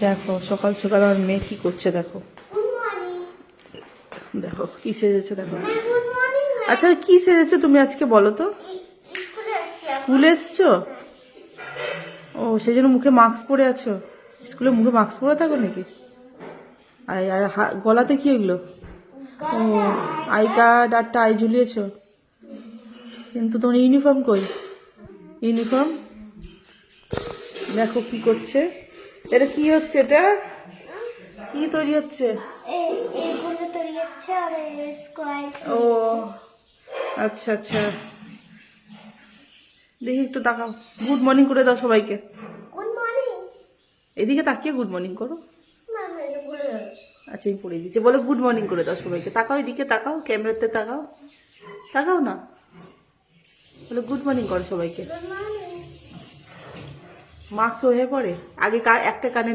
দেখো, সকাল সকাল আমার মেয়ে কি করছে দেখো। দেখো, কি সেজেছে দেখো। আচ্ছা কি সেজেছো তুমি আজকে বলো তো? স্কুলে এসছো? ও, সেই জন্য মুখে মাস্ক পরে আছো? স্কুলে মুখে মাস্ক পরে থাকো নাকি? আর আর গলাতে কি এগুলো? ও, আই কার্ড আরটা আই ঝুলিয়েছো? কিন্তু তোমার ইউনিফর্ম কই? ইউনিফর্ম? দেখো কি করছে। এটা কি হচ্ছে এটা? কি তৈরি হচ্ছে? ও আচ্ছা আচ্ছা। দেখি একটু তাকাও। গুড মর্নিং করে দাও সবাইকে। Good morning. এদিকে তাকিয়ে গুড মর্নিং করো। আচ্ছা পড়ে দিচ্ছি। বলো গুড মর্নিং করে দাও সবাইকে। তাকাও এদিকে তাকাও। ক্যামেরাতে তাকাও। তাকাও না? বলো গুড মর্নিং করো সবাইকে। মাস্ক হয়ে পড়ে? আগে একটা কানে